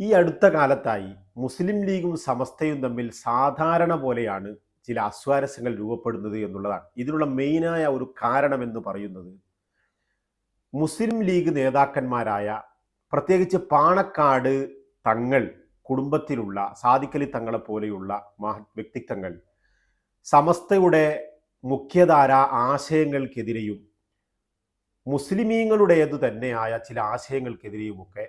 ഈ അടുത്ത കാലത്തായി മുസ്ലിം ലീഗും സമസ്തയും തമ്മിൽ സാധാരണ പോലെയാണ് ചില അസ്വാരസ്യങ്ങൾ രൂപപ്പെടുന്നത് എന്നുള്ളതാണ്. ഇതിനുള്ള മെയിനായ ഒരു കാരണം എന്ന് പറയുന്നത് മുസ്ലിം ലീഗ് നേതാക്കന്മാരായ പ്രത്യേകിച്ച് പാണക്കാട് തങ്ങൾ കുടുംബത്തിലുള്ള സാദിക്കലി തങ്ങളെ പോലെയുള്ള മഹത് വ്യക്തിത്വങ്ങൾ സമസ്തയുടെ മുഖ്യധാര ആശയങ്ങൾക്കെതിരെയും മുസ്ലിമീങ്ങളുടേതു തന്നെയായ ചില ആശയങ്ങൾക്കെതിരെയുമൊക്കെ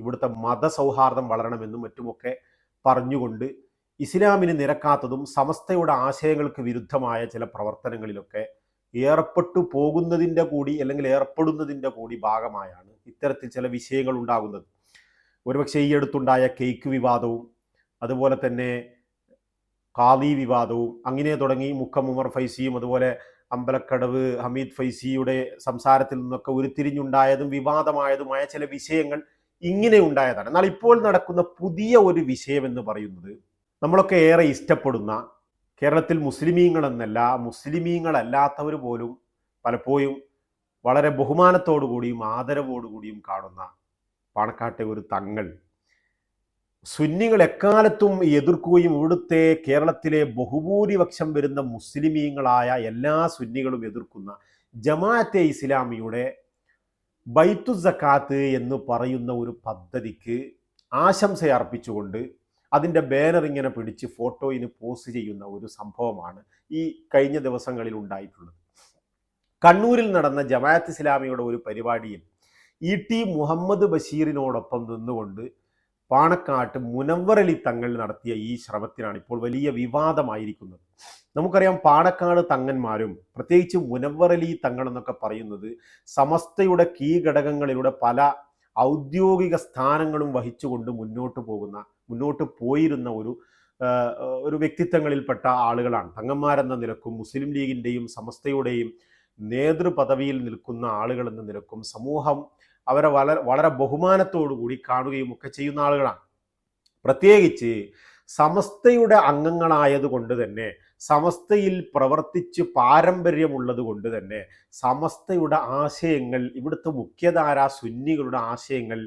ഇവിടുത്തെ മതസൗഹാർദ്ദം വളരണമെന്നും മറ്റുമൊക്കെ പറഞ്ഞുകൊണ്ട് ഇസ്ലാമിന് നിരക്കാത്തതും സമസ്തയുടെ ആശയങ്ങൾക്ക് വിരുദ്ധമായ ചില പ്രവർത്തനങ്ങളിലൊക്കെ ഏർപ്പെട്ടു പോകുന്നതിന്റെ കൂടി അല്ലെങ്കിൽ ഏർപ്പെടുന്നതിന്റെ കൂടി ഭാഗമായാണ് ഇത്തരത്തിൽ ചില വിഷയങ്ങൾ ഉണ്ടാകുന്നത്. ഒരുപക്ഷെ ഈ അടുത്തുണ്ടായ കേക്ക് വിവാദവും അതുപോലെ തന്നെ കാലി വിവാദവും അങ്ങനെ തുടങ്ങി മുക്കം ഉമർ ഫൈസിയും അതുപോലെ അമ്പലക്കടവ് ഹമീദ് ഫൈസിയുടെ സംസാരത്തിൽ നിന്നൊക്കെ ഉരുത്തിരിഞ്ഞുണ്ടായതും വിവാദമായതുമായ ചില വിഷയങ്ങൾ ഇങ്ങനെ ഉണ്ടായതാണ്. എന്നാൽ ഇപ്പോൾ നടക്കുന്ന പുതിയ ഒരു വിഷയം എന്ന് പറയുന്നത് നമ്മളൊക്കെ ഏറെ ഇഷ്ടപ്പെടുന്ന കേരളത്തിൽ മുസ്ലിമീങ്ങൾ എന്നല്ല മുസ്ലിമീങ്ങളല്ലാത്തവർ പോലും പലപ്പോഴും വളരെ ബഹുമാനത്തോടു കൂടിയും ആദരവോടുകൂടിയും കാണുന്ന പാണക്കാട്ടെ ഒരു തങ്ങൾ. സുന്നികൾ എക്കാലത്തും എതിർക്കുകയും ഇവിടുത്തെ കേരളത്തിലെ ബഹുഭൂരിപക്ഷം വരുന്ന മുസ്ലിമീങ്ങളായ എല്ലാ സുന്നികളും എതിർക്കുന്ന ജമാഅത്തെ ഇസ്ലാമിയുടെ ബൈത്തു സക്കാത്ത് എന്ന് പറയുന്ന ഒരു പദ്ധതിക്ക് ആശംസ അർപ്പിച്ചുകൊണ്ട് അതിന്റെ ബാനർ ഇങ്ങനെ പിടിച്ച് ഫോട്ടോയിന് പോസ്റ്റ് ചെയ്യുന്ന ഒരു സംഭവമാണ് ഈ കഴിഞ്ഞ ദിവസങ്ങളിൽ ഉണ്ടായിട്ടുള്ളത്. കണ്ണൂരിൽ നടന്ന ജമാഅത്ത് ഇസ്ലാമിയുടെ ഒരു പരിപാടിയിൽ ഇ ടി മുഹമ്മദ് ബഷീറിനോടൊപ്പം നിന്നുകൊണ്ട് പാണക്കാട്ട് മുനവറലി തങ്ങൾ നടത്തിയ ഈ ശ്രമത്തിനാണ് ഇപ്പോൾ വലിയ വിവാദമായിരിക്കുന്നത്. നമുക്കറിയാം പാണക്കാട് തങ്ങന്മാരും പ്രത്യേകിച്ച് മുനവറലി തങ്ങൾ എന്നൊക്കെ പറയുന്നത് സമസ്തയുടെ കീ ഘടകങ്ങളിലൂടെ പല ഔദ്യോഗിക സ്ഥാനങ്ങളും വഹിച്ചുകൊണ്ട് മുന്നോട്ട് പോകുന്ന മുന്നോട്ട് പോയിരുന്ന ഒരു ഒരു വ്യക്തിത്വങ്ങളിൽപ്പെട്ട ആളുകളാണ്. തങ്ങന്മാരെന്ന നിലക്കും മുസ്ലിം ലീഗിന്റെയും സമസ്തയുടെയും നേതൃപദവിയിൽ നിൽക്കുന്ന ആളുകൾ എന്ന നിലക്കും സമൂഹം അവരെ വളരെ വളരെ ബഹുമാനത്തോടു കൂടി കാണുകയും ഒക്കെ ചെയ്യുന്ന ആളുകളാണ്. പ്രത്യേകിച്ച് സമസ്തയുടെ അംഗങ്ങളായത് കൊണ്ട് തന്നെ സമസ്തയിൽ പ്രവർത്തിച്ച് പാരമ്പര്യമുള്ളത് കൊണ്ട് തന്നെ സമസ്തയുടെ ആശയങ്ങൾ ഇവിടുത്തെ മുഖ്യധാര സുന്നികളുടെ ആശയങ്ങൾ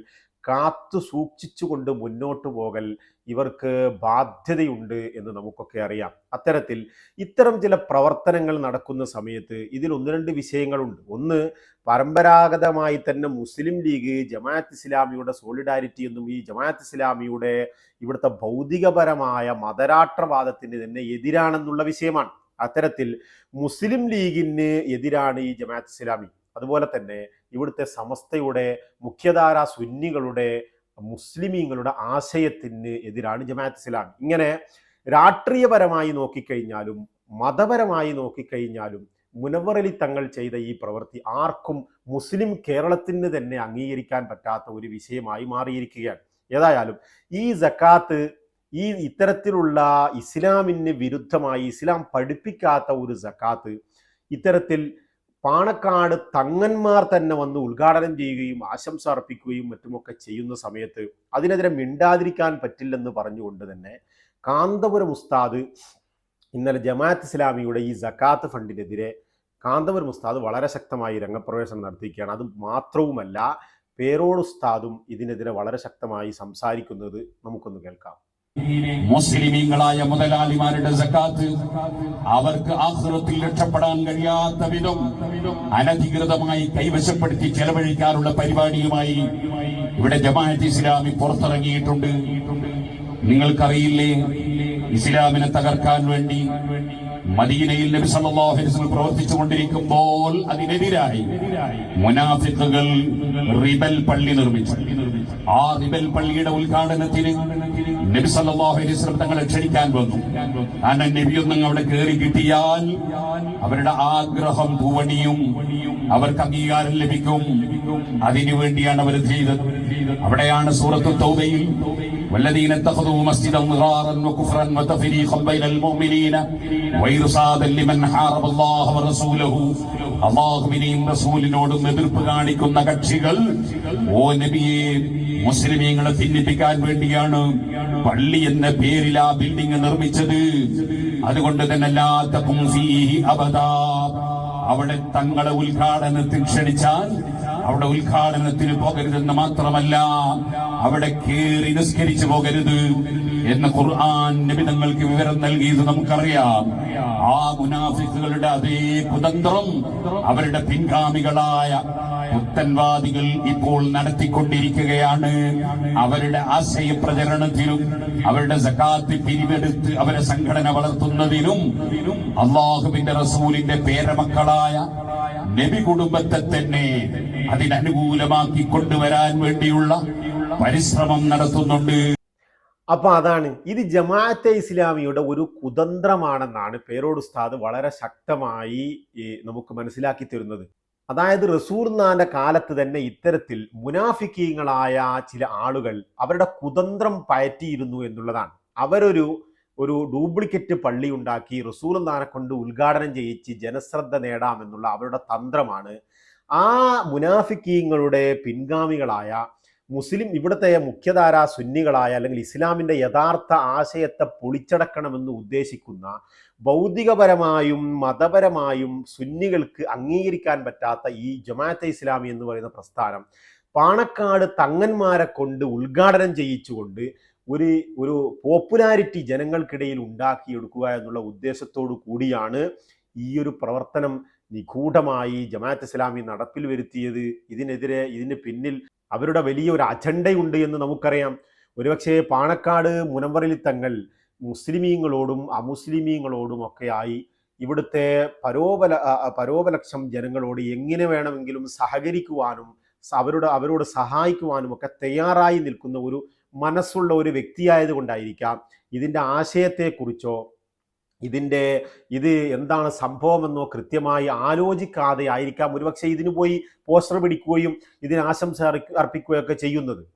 കാത്തു സൂക്ഷിച്ചുകൊണ്ട് മുന്നോട്ട് പോകൽ ഇവർക്ക് ബാധ്യതയുണ്ട് എന്ന് നമുക്കൊക്കെ അറിയാം. അത്തരത്തിൽ ഇത്തരം ചില പ്രവർത്തനങ്ങൾ നടക്കുന്ന സമയത്ത് ഇതിൽ ഒന്ന് രണ്ട് വിഷയങ്ങളുണ്ട്. ഒന്ന് പരമ്പരാഗതമായി തന്നെ മുസ്ലിം ലീഗ് ജമാഅത്ത് ഇസ്ലാമിയുടെ സോളിഡാരിറ്റി എന്നും ഈ ജമാഅത്ത് ഇസ്ലാമിയുടെ ഇവിടുത്തെ ഭൗതികപരമായ മതരാഷ്ട്രവാദത്തിന് തന്നെ എതിരാണെന്നുള്ള വിഷയമാണ്. അത്തരത്തിൽ മുസ്ലിം ലീഗിന് എതിരാണ് ഈ ജമാഅത്ത് ഇസ്ലാമി. അതുപോലെ തന്നെ ഇവിടുത്തെ സമസ്തയുടെ മുഖ്യധാര സുന്നികളുടെ മുസ്ലിമീങ്ങളുടെ ആശയത്തിന് എതിരാണ് ജമാഅത്ത് ഇസ്ലാം. ഇങ്ങനെ രാഷ്ട്രീയപരമായി നോക്കിക്കഴിഞ്ഞാലും മതപരമായി നോക്കിക്കഴിഞ്ഞാലും മുനവറലി തങ്ങൾ ചെയ്ത ഈ പ്രവൃത്തി ആർക്കും മുസ്ലിം കേരളത്തിന് തന്നെ അംഗീകരിക്കാൻ പറ്റാത്ത ഒരു വിഷയമായി മാറിയിരിക്കുകയാണ്. ഏതായാലും ഈ ജക്കാത്ത് ഈ ഇത്തരത്തിലുള്ള ഇസ്ലാമിന് വിരുദ്ധമായി ഇസ്ലാം പഠിപ്പിക്കാത്ത ഒരു ജക്കാത്ത് ഇത്തരത്തിൽ പാണക്കാട് തങ്ങന്മാർ തന്നെ വന്ന് ഉദ്ഘാടനം ചെയ്യുകയും ആശംസ അർപ്പിക്കുകയും മറ്റുമൊക്കെ ചെയ്യുന്ന സമയത്ത് അതിനെതിരെ മിണ്ടാതിരിക്കാൻ പറ്റില്ലെന്ന് പറഞ്ഞുകൊണ്ട് തന്നെ കാന്തപുരം ഉസ്താദ് ഇന്നലെ ജമാഅത്ത് ഇസ്ലാമിയുടെ ഈ ജക്കാത്ത് ഫണ്ടിനെതിരെ കാന്തപുരം ഉസ്താദ് വളരെ ശക്തമായി രംഗപ്രവേശനം നടത്തിയിരിക്കുകയാണ്. അത് മാത്രവുമല്ല പേരോട് ഉസ്താദും ഇതിനെതിരെ വളരെ ശക്തമായി സംസാരിക്കുന്നത് നമുക്കൊന്ന് കേൾക്കാം. മുസ്ലിമീങ്ങളായ മുതലാളിമാരുടെ സക്കാത്ത് അവർക്ക് ആഹ്റത്തിൽ രക്ഷപ്പെടാൻ കഴിയാത്ത വിധം അനധികൃതമായി കൈവശപ്പെടുത്തി ചെലവഴിക്കാറുള്ള പരിപാടിയുമായി ഇവിടെ ജമാഅത്ത് ഇസ്ലാമി പുറത്തിറങ്ങിയിട്ടുണ്ട്. നിങ്ങൾക്കറിയില്ലേ? ഇസ്ലാമിനെ തകർക്കാൻ വേണ്ടി മദീനയിൽ നബി സല്ലല്ലാഹു അലൈഹി വസല്ലം പ്രവർത്തിച്ചു കൊണ്ടിരിക്കുമ്പോൾ അതിനെതിരായി മുനാഫിക്കുകൾ റിബൽ പള്ളി നിർമ്മിച്ചു. ആ റിബൽ പള്ളിയുടെ ഉദ്ഘാടനത്തിന് നബി സല്ലല്ലാഹു അലൈഹി വസല്ലം തങ്ങളെ ക്ഷണിക്കാൻ വന്നു കാരണം നബിയൊന്നും അവിടെ കയറി കിട്ടിയാൽ അവരുടെ ആഗ്രഹം പൂവണിയും അവർക്ക് അംഗീകാരം ലഭിക്കും അതിനു വേണ്ടിയാണ് അവർ ചെയ്തത് അവിടെയാണ് സൂറത്തു തൗബയിൽ والذين اتخذوا مسجدا ضرارا وكفرا وتفريقا بين المؤمنين وإرصادا لمن حارب الله ورسوله അള്ളാഹുവിനെയും റസൂലിനോടും എതിർപ്പ് കാണിക്കുന്ന കക്ഷികൾ ഓ നബിയെ മുസ്ലിമീങ്ങളെ ഭിന്നിപ്പിക്കാൻ വേണ്ടിയാണ് പള്ളി എന്ന പേരിൽ ആ ബിൽഡിംഗ് നിർമ്മിച്ചത്. അതുകൊണ്ട് തന്നെ അവിടെ തങ്ങളെ ഉദ്ഘാടനത്തിൽ ക്ഷണിച്ചാൽ അവിടെ ഉദ്ഘാടനത്തിന് പോകരുതെന്ന് മാത്രമല്ല അവിടെ കേറി നിസ്കരിച്ചു പോകരുത് എന്ന് ഖുർആൻ നിബിതങ്ങൾക്ക് വിവരം നൽകിയത് നമുക്കറിയാം. ആ മുനാഫിക്കുകളുടെ അതേ കുതന്ത്രം അവരുടെ പിൻഗാമികളായ പുത്തൻവാദികൾ ഇപ്പോൾ നടത്തിക്കൊണ്ടിരിക്കുകയാണ്. അവരുടെ ആശയ പ്രചരണത്തിലും അവരുടെ സക്കാത്ത് പിരിവെടുത്ത് അവരെ സംഘടന വളർത്തുന്നതിനും അള്ളാഹുവിന്റെ റസൂലിന്റെ പേരമക്കളായ നബി കുടുംബത്തെ തന്നെ അതിനനുകൂലമാക്കി കൊണ്ടുവരാൻ വേണ്ടിയുള്ള പരിശ്രമം നടത്തുന്നുണ്ട്. അപ്പൊ അതാണ്. ഇത് ജമാഅത്തെ ഇസ്ലാമിയുടെ ഒരു കുതന്ത്രമാണെന്നാണ് പേരോട് ഉസ്താദ് വളരെ ശക്തമായി നമുക്ക് മനസ്സിലാക്കി തരുന്നത്. അതായത് റസൂർനാന്റെ കാലത്ത് തന്നെ ഇത്തരത്തിൽ മുനാഫിക്കീങ്ങളായ ചില ആളുകൾ അവരുടെ കുതന്ത്രം പയറ്റിയിരുന്നു എന്നുള്ളതാണ്. അവരൊരു ഒരു ഡ്യൂപ്ലിക്കേറ്റ് പള്ളി ഉണ്ടാക്കി റസൂർനാനെ കൊണ്ട് ഉദ്ഘാടനം ചെയ്യിച്ച് ജനശ്രദ്ധ നേടാമെന്നുള്ള അവരുടെ തന്ത്രമാണ്. ആ മുനാഫിക്കീങ്ങളുടെ പിൻഗാമികളായ മുസ്ലിം ഇവിടുത്തെ മുഖ്യധാര സുന്നികളായ അല്ലെങ്കിൽ ഇസ്ലാമിന്റെ യഥാർത്ഥ ആശയത്തെ പൊളിച്ചടക്കണമെന്ന് ഉദ്ദേശിക്കുന്ന ഭൗതികപരമായും മതപരമായും സുന്നികൾക്ക് അംഗീകരിക്കാൻ പറ്റാത്ത ഈ ജമാഅത്തെ ഇസ്ലാമി എന്ന് പറയുന്ന പ്രസ്ഥാനം പാണക്കാട് തങ്ങന്മാരെ കൊണ്ട് ഉദ്ഘാടനം ചെയ്യിച്ചുകൊണ്ട് ഒരു ഒരു പോപ്പുലാരിറ്റി ജനങ്ങൾക്കിടയിൽ ഉണ്ടാക്കിയെടുക്കുക എന്നുള്ള ഉദ്ദേശത്തോടു കൂടിയാണ് ഈ ഒരു പ്രവർത്തനം നിഗൂഢമായി ജമാഅത്ത് ഇസ്ലാമി നടപ്പിൽ വരുത്തിയത്. ഇതിനെതിരെ ഇതിന് പിന്നിൽ അവരുടെ വലിയ ഒരു അജണ്ടയുണ്ട് എന്ന് നമുക്കറിയാം. ഒരുപക്ഷെ പാണക്കാട് മുനമ്പറിൽ തങ്ങൾ മുസ്ലിമീങ്ങളോടും അമുസ്ലിമീങ്ങളോടും ഒക്കെയായി ഇവിടുത്തെ പരോപല പരോപലക്ഷം ജനങ്ങളോട് എങ്ങനെ വേണമെങ്കിലും സഹകരിക്കുവാനും അവരുടെ അവരോട് സഹായിക്കുവാനും ഒക്കെ തയ്യാറായി നിൽക്കുന്ന ഒരു മനസ്സുള്ള ഒരു വ്യക്തിയായത് കൊണ്ടായിരിക്കാം ഇതിന്റെ ആശയത്തെക്കുറിച്ചോ ഇതിന്റെ ഇത് എന്താണ് സംഭവമെന്നോ കൃത്യമായി ആലോചിക്കാതെ ആയിരിക്കാം ഒരുപക്ഷെ ഇതിന് പോയി പോസ്റ്റർ പിടിക്കുകയും ഇതിന് ആശംസ അർപ്പി- അർപ്പിക്കുകയൊക്കെ ചെയ്യുന്നത്.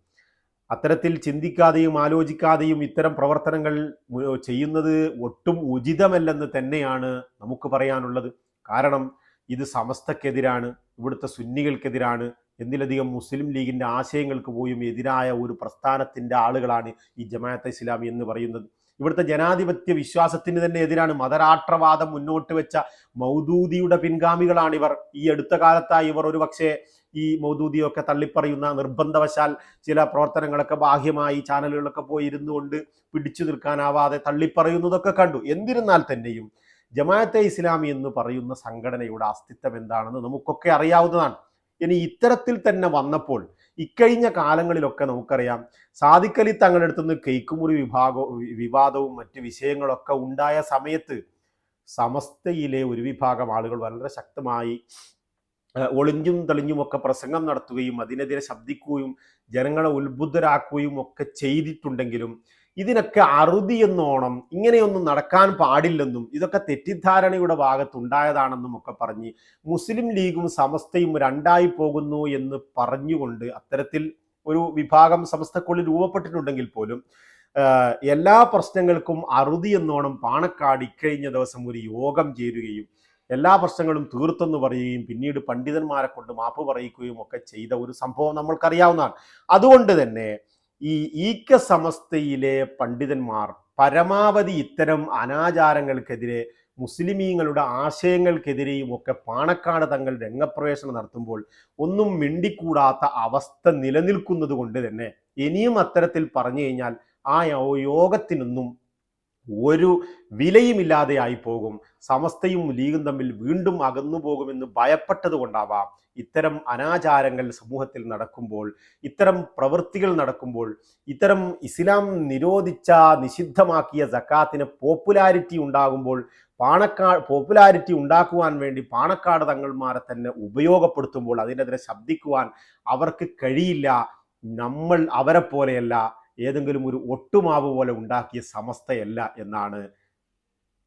അത്തരത്തിൽ ചിന്തിക്കാതെയും ആലോചിക്കാതെയും ഇത്തരം പ്രവർത്തനങ്ങൾ ചെയ്യുന്നത് ഒട്ടും ഉചിതമല്ലെന്ന് തന്നെയാണ് നമുക്ക് പറയാനുള്ളത്. കാരണം ഇത് സമസ്തക്കെതിരാണ് ഇവിടുത്തെ സുന്നികൾക്കെതിരാണ് എന്നിലധികം മുസ്ലിം ലീഗിന്റെ ആശയങ്ങൾക്ക് പോലും എതിരായ ഒരു പ്രസ്ഥാനത്തിന്റെ ആളുകളാണ് ഈ ജമാഅത്തെ ഇസ്ലാമി എന്ന് പറയുന്നത്. ഇവിടുത്തെ ജനാധിപത്യ വിശ്വാസത്തിന് തന്നെ എതിരാണ് മതരാഷ്ട്രവാദം മുന്നോട്ട് വെച്ച മൗദൂദിയുടെ പിൻഗാമികളാണ് ഇവർ ഈ അടുത്ത കാലത്തായി ഇവർ ഒരു പക്ഷേ ഈ മൗദൂദിയൊക്കെ തള്ളിപ്പറയുന്ന നിർബന്ധവശാൽ ചില പ്രവർത്തനങ്ങളൊക്കെ ബാഹ്യമായി ചാനലുകളൊക്കെ പോയി ഇരുന്നു കൊണ്ട് പിടിച്ചു നിൽക്കാനാവാതെ തള്ളിപ്പറയുന്നതൊക്കെ കണ്ടു. എന്നിരുന്നാൽ തന്നെയും ജമാഅത്തെ ഇസ്ലാമി എന്ന് പറയുന്ന സംഘടനയുടെ അസ്തിത്വം എന്താണെന്ന് നമുക്കൊക്കെ അറിയാവുന്നതാണ്. ഇനി ഇത്തരത്തിൽ തന്നെ വന്നപ്പോൾ ഇക്കഴിഞ്ഞ കാലങ്ങളിലൊക്കെ നമുക്കറിയാം. സാദിഖലി തങ്ങളുടെ അടുത്തുനിന്ന് കേക്കുമുറി വിഭാഗവും വിവാദവും മറ്റ് വിഷയങ്ങളൊക്കെ ഉണ്ടായ സമയത്ത് സമസ്തയിലെ ഒരു വിഭാഗം ആളുകൾ വളരെ ശക്തമായി ഒളിഞ്ഞും തെളിഞ്ഞും ഒക്കെ പ്രസംഗം നടത്തുകയും അതിനെതിരെ ശബ്ദിക്കുകയും ജനങ്ങളെ ഉത്ബുദ്ധരാക്കുകയും ഒക്കെ ചെയ്തിട്ടുണ്ടെങ്കിലും ഇതിനൊക്കെ അറുതി എന്നോണം ഇങ്ങനെയൊന്നും നടക്കാൻ പാടില്ലെന്നും ഇതൊക്കെ തെറ്റിദ്ധാരണയുടെ ഭാഗത്തുണ്ടായതാണെന്നും ഒക്കെ പറഞ്ഞ് മുസ്ലിം ലീഗും സമസ്തയും രണ്ടായി പോകുന്നു എന്ന് പറഞ്ഞുകൊണ്ട് അത്തരത്തിൽ ഒരു വിഭാഗം സമസ്തക്കുള്ളിൽ രൂപപ്പെട്ടിട്ടുണ്ടെങ്കിൽ പോലും എല്ലാ പ്രശ്നങ്ങൾക്കും അറുതി എന്നോണം പാണക്കാട് ഇക്കഴിഞ്ഞ ദിവസം ഒരു യോഗം ചേരുകയും എല്ലാ പ്രശ്നങ്ങളും തീർത്തെന്ന് പറയുകയും പിന്നീട് പണ്ഡിതന്മാരെ കൊണ്ട് മാപ്പ് പറയിക്കുകയും ഒക്കെ ചെയ്ത ഒരു സംഭവം നമ്മൾക്കറിയാവുന്നതാണ്. അതുകൊണ്ട് തന്നെ ഈ ഈക്ക സമസ്തയിലെ പണ്ഡിതന്മാർ പരമാവധി ഇത്തരം അനാചാരങ്ങൾക്കെതിരെ മുസ്ലിമീങ്ങളുടെ ആശയങ്ങൾക്കെതിരെയും ഒക്കെ പാണക്കാട് തങ്ങൾ രംഗപ്രവേശനം നടത്തുമ്പോൾ ഒന്നും മിണ്ടിക്കൂടാത്ത അവസ്ഥ നിലനിൽക്കുന്നത് കൊണ്ട് തന്നെ ഇനിയും അത്തരത്തിൽ പറഞ്ഞു കഴിഞ്ഞാൽ ആ യോഗത്തിനൊന്നും ഒരു വിലയുമില്ലാതെയായി പോകും സമസ്തയും ലീഗും തമ്മിൽ വീണ്ടും അകന്നു പോകുമെന്ന് ഭയപ്പെട്ടത് കൊണ്ടാവാം ഇത്തരം അനാചാരങ്ങൾ സമൂഹത്തിൽ നടക്കുമ്പോൾ ഇത്തരം പ്രവൃത്തികൾ നടക്കുമ്പോൾ ഇത്തരം ഇസ്ലാം നിരോധിച്ച നിഷിദ്ധമാക്കിയ സക്കാത്തിന് പോപ്പുലാരിറ്റി ഉണ്ടാകുമ്പോൾ പാണക്കാ പോപ്പുലാരിറ്റി ഉണ്ടാക്കുവാൻ വേണ്ടി പാണക്കാട് തങ്ങൾമാരെ തന്നെ ഉപയോഗപ്പെടുത്തുമ്പോൾ അതിനെതിരെ ശബ്ദിക്കുവാൻ അവർക്ക് കഴിയില്ല. നമ്മൾ അവരെ പോലെയല്ല ഏതെങ്കിലും ഒരു ഒട്ടുമാവ് പോലെ ഉണ്ടാക്കിയ സമസ്തയല്ല എന്നാണ്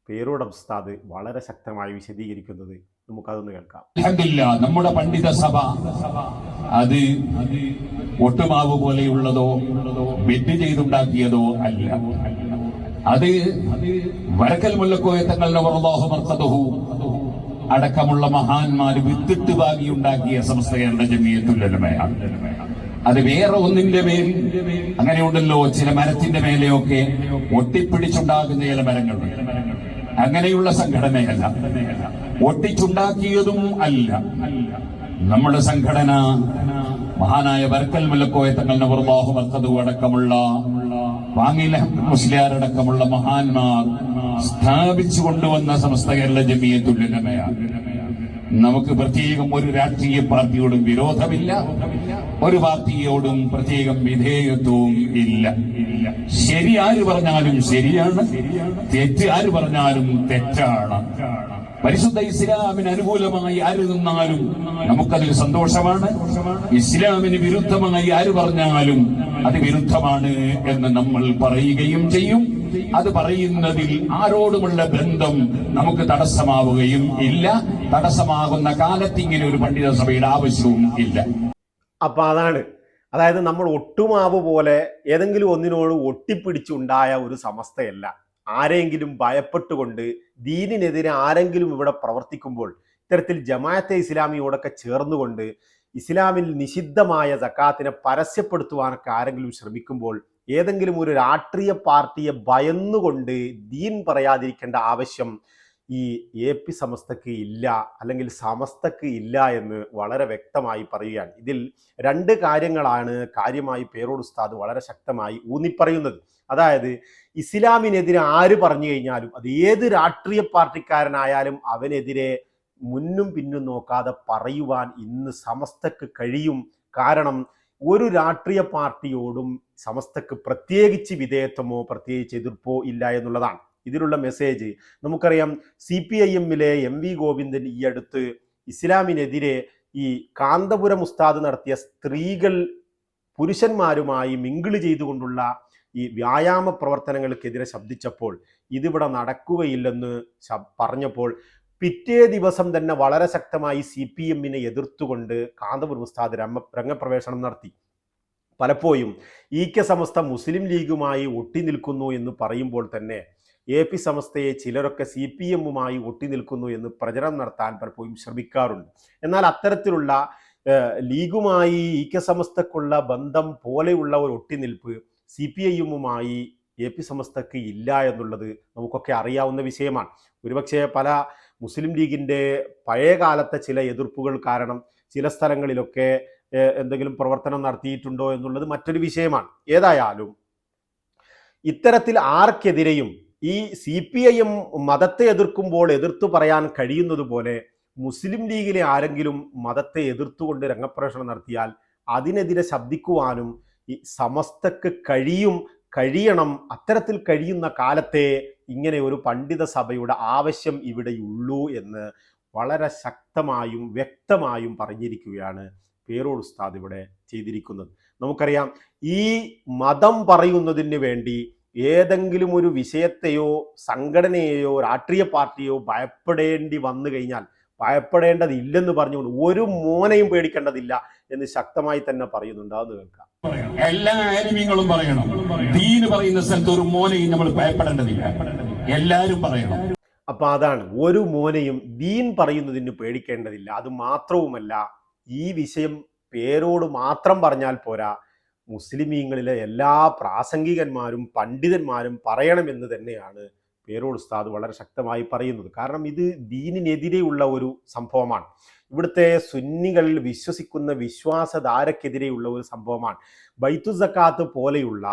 പേരോട് ഉസ്താദ് വളരെ ശക്തമായി വിശദീകരിക്കുന്നത്. നമുക്കതൊന്ന് കേൾക്കാം. നമ്മുടെ പണ്ഡിത സഭ അത് ഒട്ടുമാവ് പോലെയുള്ളതോ ബെഡ് ചെയ്തുണ്ടാക്കിയതോ അല്ല. അത് വടക്കൽ മുല്ലക്കോയ തങ്ങളുടെ വറല്ലാഹു അടക്കമുള്ള മഹാന്മാർ വിത്തിട്ട് വാങ്ങി ഉണ്ടാക്കിയ സംസ്ഥയാണ് ജമിയത്തുല്ലമയാണ് അത് വേറെ ഒന്നിന്റെ മേൽ. അങ്ങനെയുണ്ടല്ലോ ചില മരത്തിന്റെ മേലെയൊക്കെ ഒട്ടിപ്പിടിച്ചുണ്ടാകുന്ന ചില മരങ്ങൾ അങ്ങനെയുള്ള സംഘടനയല്ല. ഒട്ടിച്ചുണ്ടാക്കിയതും അല്ല. നമ്മുടെ സംഘടന മഹാനായ വർക്കൽ മുല്ലക്കോയ തങ്ങൾ നവർബാഹു മർക്കതു അടക്കമുള്ള വാങ്ങില മുസ്ലിയാരടക്കമുള്ള മഹാന്മാർ സ്ഥാപിച്ചു കൊണ്ടുവന്ന സമസ്ത കേരള ജമിയത്തുല്യമയാണ് നമുക്ക് പ്രത്യേകം ഒരു രാഷ്ട്രീയ പാർട്ടിയോടും വിരോധമില്ല. ഒരു പാർട്ടിയോടും പ്രത്യേകം വിധേയത്വവും ഇല്ല. ശരി ആര് പറഞ്ഞാലും ശരിയാണ്. തെറ്റ് ആര് പറഞ്ഞാലും തെറ്റാണ്. പരിശുദ്ധ ഇസ്ലാമിന് അനുകൂലമായി ആര് നിന്നാലും നമുക്കതിൽ സന്തോഷമാണ്. ഇസ്ലാമിന് വിരുദ്ധമായി ആര് പറഞ്ഞാലും അത് വിരുദ്ധമാണ് എന്ന് നമ്മൾ പറയുകയും ചെയ്യും. അത് പറയുന്നതിൽ ആരോടുമുള്ള ബന്ധം നമുക്ക് തടസ്സമാവുകയും ഇല്ല. തടസ്സമാകുന്ന കാലത്ത് ഇങ്ങനെ ഒരു പണ്ഡിത സഭയുടെ ആവശ്യവും ഇല്ല. അപ്പൊ അതാണ്. അതായത് നമ്മൾ ഒട്ടുമാവ് പോലെ ഏതെങ്കിലും ഒന്നിനോട് ഒട്ടിപ്പിടിച്ചുണ്ടായ ഒരു സമസ്തയല്ല. ആരെങ്കിലും ഭയപ്പെട്ടുകൊണ്ട് ദീനിനെതിരെ ആരെങ്കിലും ഇവിടെ പ്രവർത്തിക്കുമ്പോൾ ഇത്തരത്തിൽ ജമാഅത്തെ ഇസ്ലാമിയോടൊക്കെ ചേർന്നുകൊണ്ട് ഇസ്ലാമിൽ നിഷിദ്ധമായ സക്കാത്തിനെ പരസ്യപ്പെടുത്തുവാനൊക്കെ ആരെങ്കിലും ശ്രമിക്കുമ്പോൾ ഏതെങ്കിലും ഒരു രാഷ്ട്രീയ പാർട്ടിയെ ഭയന്നുകൊണ്ട് ദീൻ പറയാതിരിക്കേണ്ട ആവശ്യം ഈ എ പി സമസ്തക്ക് ഇല്ല അല്ലെങ്കിൽ സമസ്തക്ക് ഇല്ല എന്ന് വളരെ വ്യക്തമായി പറയുകയാണ്. ഇതിൽ രണ്ട് കാര്യങ്ങളാണ് കാര്യമായി പേരോട് ഉസ്താദ് വളരെ ശക്തമായി ഊന്നിപ്പറയുന്നത്. അതായത് ഇസ്ലാമിനെതിരെ ആര് പറഞ്ഞു കഴിഞ്ഞാലും അത് ഏത് രാഷ്ട്രീയ പാർട്ടിക്കാരനായാലും അവനെതിരെ മുന്നും പിന്നും നോക്കാതെ പറയുവാൻ ഇന്ന് സമസ്തക്ക് കഴിയും. കാരണം ഒരു രാഷ്ട്രീയ പാർട്ടിയോടും സമസ്തക്ക് പ്രത്യേകിച്ച് വിധേയത്വമോ പ്രത്യേകിച്ച് എതിർപ്പോ ഇല്ല എന്നുള്ളതാണ്. ഇതിലുള്ള മെസ്സേജ് നമുക്കറിയാം സി പി ഐ എമ്മിലെ എം വി ഗോവിന്ദൻ ഈ അടുത്ത് ഇസ്ലാമിനെതിരെ ഈ കാന്തപുരം ഉസ്താദ് നടത്തിയ സ്ത്രീകൾ പുരുഷന്മാരുമായി മിങ്കിൾ ചെയ്തുകൊണ്ടുള്ള ഈ വ്യായാമ പ്രവർത്തനങ്ങൾക്കെതിരെ ശബ്ദിച്ചപ്പോൾ ഇതിവിടെ നടക്കുകയില്ലെന്ന് പറഞ്ഞപ്പോൾ പിറ്റേ ദിവസം തന്നെ വളരെ ശക്തമായി സി പി എമ്മിനെ എതിർത്തുകൊണ്ട് കാന്തപുരം ഉസ്താദ് രമ രംഗപ്രവേശനം നടത്തി. പലപ്പോഴും ഈ കെ സമസ്ത മുസ്ലിം ലീഗുമായി ഒട്ടി നിൽക്കുന്നു എന്ന് പറയുമ്പോൾ തന്നെ എ പി സമസ്തയെ ചിലരൊക്കെ സി പി എമ്മുമായി ഒട്ടി നിൽക്കുന്നു എന്ന് പ്രചരണം നടത്താൻ പലപ്പോഴും ശ്രമിക്കാറുണ്ട്. എന്നാൽ അത്തരത്തിലുള്ള ലീഗുമായി ഈ കെ സമസ്തക്കുള്ള ബന്ധം പോലെയുള്ള ഒരു ഒട്ടിനിൽപ്പ് സി പി ഐ എമ്മുമായി എ പി സമസ്തക്ക് ഇല്ല എന്നുള്ളത് നമുക്കൊക്കെ അറിയാവുന്ന വിഷയമാണ്. ഒരുപക്ഷെ പല മുസ്ലിം ലീഗിന്റെ പഴയകാലത്തെ ചില എതിർപ്പുകൾ കാരണം ചില സ്ഥലങ്ങളിലൊക്കെ എന്തെങ്കിലും പ്രവർത്തനം നടത്തിയിട്ടുണ്ടോ എന്നുള്ളത് മറ്റൊരു വിഷയമാണ്. ഏതായാലും ഇത്തരത്തിൽ ആർക്കെതിരെയും ഈ സി പി ഐ എം മതത്തെ എതിർക്കുമ്പോൾ എതിർത്തു പറയാൻ കഴിയുന്നത് പോലെ മുസ്ലിം ലീഗിലെ ആരെങ്കിലും മതത്തെ എതിർത്തുകൊണ്ട് രംഗപ്രവേശനം നടത്തിയാൽ അതിനെതിരെ ശബ്ദിക്കുവാനും ഈ സമസ്തക്ക് കഴിയും കഴിയണം അത്തരത്തിൽ കഴിയുന്ന കാലത്തെ ഇങ്ങനെ ഒരു പണ്ഡിത സഭയുടെ ആവശ്യം ഇവിടെയുള്ളൂ എന്ന് വളരെ ശക്തമായും വ്യക്തമായും പറഞ്ഞിരിക്കുകയാണ് പേരോൾ ഉസ്താദ് ഇവിടെ ചെയ്തിരിക്കുന്നത്. നമുക്കറിയാം ഈ മതം പറയുന്നതിന് വേണ്ടി ഏതെങ്കിലും ഒരു വിഷയത്തെയോ സംഘടനയെയോ രാഷ്ട്രീയ പാർട്ടിയോ ഭയപ്പെടേണ്ടി വന്നു കഴിഞ്ഞാൽ ഭയപ്പെടേണ്ടതില്ലെന്ന് പറഞ്ഞുകൊണ്ട് ഒരു മോനെയും പേടിക്കേണ്ടതില്ല എന്ന് ശക്തമായി തന്നെ പറയുന്നുണ്ട്. അത് കേൾക്കാം. എല്ലാ ആനിമ്യങ്ങളും പറയണം. ദീന് പറയുന്ന സ്ഥലത്ത് ഒരു മോനെയും നമ്മൾ ഭയപ്പെടേണ്ടതില്ല. എല്ലാരും പറയണം. അപ്പൊ അതാണ് ഒരു മോനെയും ദീൻ പറയുന്നതിന് പേടിക്കേണ്ടതില്ല. അത് മാത്രവുമല്ല ഈ വിഷയം പേരോട് മാത്രം പറഞ്ഞാൽ പോരാ മുസ്ലിമീങ്ങളിലെ എല്ലാ പ്രാസംഗികന്മാരും പണ്ഡിതന്മാരും പറയണമെന്ന് തന്നെയാണ് പേരോട് ഉസ്താദ് വളരെ ശക്തമായി പറയുന്നത്. കാരണം ഇത് ദീനിനെതിരെയുള്ള ഒരു സംഭവമാണ്. ഇവിടുത്തെ സുന്നികൾ വിശ്വസിക്കുന്ന വിശ്വാസധാരക്കെതിരെയുള്ള ഒരു സംഭവമാണ്. ബൈത്തു സക്കാത്ത് പോലെയുള്ള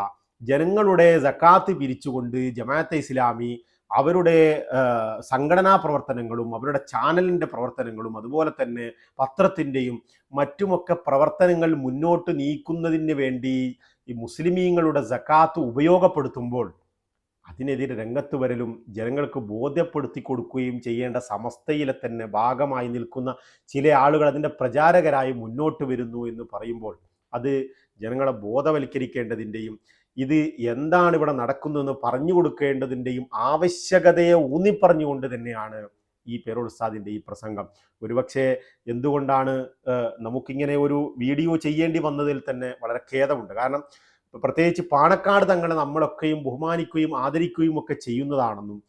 ജനങ്ങളുടെ സക്കാത്ത് പിരിച്ചുകൊണ്ട് ജമാഅത്തെ ഇസ്ലാമി അവരുടെ സംഘടനാ പ്രവർത്തനങ്ങളും അവരുടെ ചാനലിന്റെ പ്രവർത്തനങ്ങളും അതുപോലെ തന്നെ പത്രത്തിന്റെയും മറ്റുമൊക്കെ പ്രവർത്തനങ്ങൾ മുന്നോട്ട് നീക്കുന്നതിന് വേണ്ടി ഈ മുസ്ലിമീങ്ങളുടെ സക്കാത്ത് ഉപയോഗപ്പെടുത്തുമ്പോൾ അതിനെതിരെ രംഗത്ത് വരലും ജനങ്ങൾക്ക് ബോധ്യപ്പെടുത്തി കൊടുക്കുകയും ചെയ്യേണ്ട സമസ്തയിലെ തന്നെ ഭാഗമായി നിൽക്കുന്ന ചില ആളുകൾ അതിന്റെ പ്രചാരകരായി മുന്നോട്ട് വരുന്നു എന്ന് പറയുമ്പോൾ അത് ജനങ്ങളെ ബോധവൽക്കരിക്കേണ്ടതിന്റെയും ഇത് എന്താണ് ഇവിടെ നടക്കുന്നതെന്ന് പറഞ്ഞു കൊടുക്കേണ്ടതിന്റെയും ആവശ്യകതയെ ഊന്നിപ്പറഞ്ഞുകൊണ്ട് തന്നെയാണ് ഈ പേരോടുസ്താദിന്റെ ഈ പ്രസംഗം. ഒരുപക്ഷെ എന്തുകൊണ്ടാണ് നമുക്കിങ്ങനെ ഒരു വീഡിയോ ചെയ്യേണ്ടി വന്നതിൽ തന്നെ വളരെ ഖേദമുണ്ട്. കാരണം പ്രത്യേകിച്ച് പാണക്കാട് തങ്ങളെ നമ്മളൊക്കെയും ബഹുമാനിക്കുകയും ആദരിക്കുകയും ഒക്കെ ചെയ്യുന്നതാണെന്നും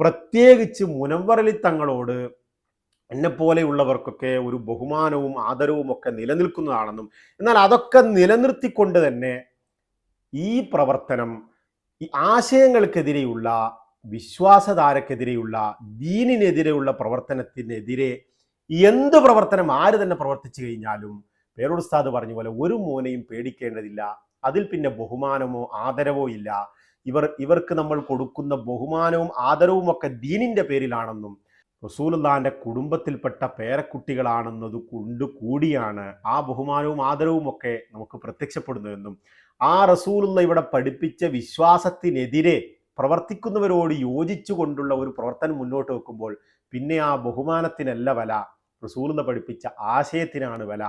പ്രത്യേകിച്ച് മുനവറലി തങ്ങളോട് എന്നെപ്പോലെയുള്ളവർക്കൊക്കെ ഒരു ബഹുമാനവും ആദരവും ഒക്കെ നിലനിൽക്കുന്നതാണെന്നും എന്നാൽ അതൊക്കെ നിലനിർത്തിക്കൊണ്ട് തന്നെ ഈ പ്രവർത്തനം ഈ ആശയങ്ങൾക്കെതിരെയുള്ള വിശ്വാസധാരക്കെതിരെയുള്ള ദീനിനെതിരെയുള്ള പ്രവർത്തനത്തിനെതിരെ എന്ത് പ്രവർത്തനം ആര് തന്നെ പ്രവർത്തിച്ചു കഴിഞ്ഞാലും പേരോട് ഉസ്താദ് പറഞ്ഞ പോലെ ഒരു മോനെയും പേടിക്കേണ്ടതില്ല. അതിൽ പിന്നെ ബഹുമാനമോ ആദരവോ ഇല്ല. ഇവർ ഇവർക്ക് നമ്മൾ കൊടുക്കുന്ന ബഹുമാനവും ആദരവും ഒക്കെ ദീനിന്റെ പേരിലാണെന്നും റസൂലുള്ളാന്റെ കുടുംബത്തിൽപ്പെട്ട പേരക്കുട്ടികളാണെന്നത് കൊണ്ട് കൂടിയാണ് ആ ബഹുമാനവും ആദരവും ഒക്കെ നമുക്ക് പ്രത്യക്ഷപ്പെടുന്നതെന്നും ആ റസൂലുള്ള ഇവിടെ പഠിപ്പിച്ച വിശ്വാസത്തിനെതിരെ പ്രവർത്തിക്കുന്നവരോട് യോജിച്ചു കൊണ്ടുള്ള ഒരു പ്രവർത്തനം മുന്നോട്ട് വെക്കുമ്പോൾ പിന്നെ ആ ബഹുമാനത്തിനല്ല വല. റസൂലുള്ള പഠിപ്പിച്ച ആശയത്തിനാണ് വല.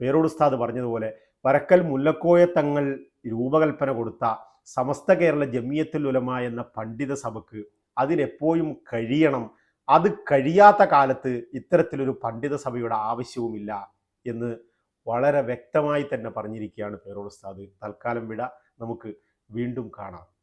പേരോട് ഉസ്താദ് പറഞ്ഞതുപോലെ വരക്കൽ മുല്ലക്കോയ തങ്ങൾ രൂപകൽപ്പന കൊടുത്ത സമസ്ത കേരള ജമിയത്തുൽ ഉലമ എന്ന പണ്ഡിത സഭക്ക് അതിനെപ്പോഴും കഴിയണം. അത് കഴിയാത്ത കാലത്ത് ഇത്തരത്തിലൊരു പണ്ഡിത സഭയുടെ ആവശ്യവുമില്ല എന്ന് വളരെ വ്യക്തമായി തന്നെ പറഞ്ഞിരിക്കുകയാണ് പേരോട് ഉസ്താദ്. തൽക്കാലം വിട. നമുക്ക് വീണ്ടും കാണാം.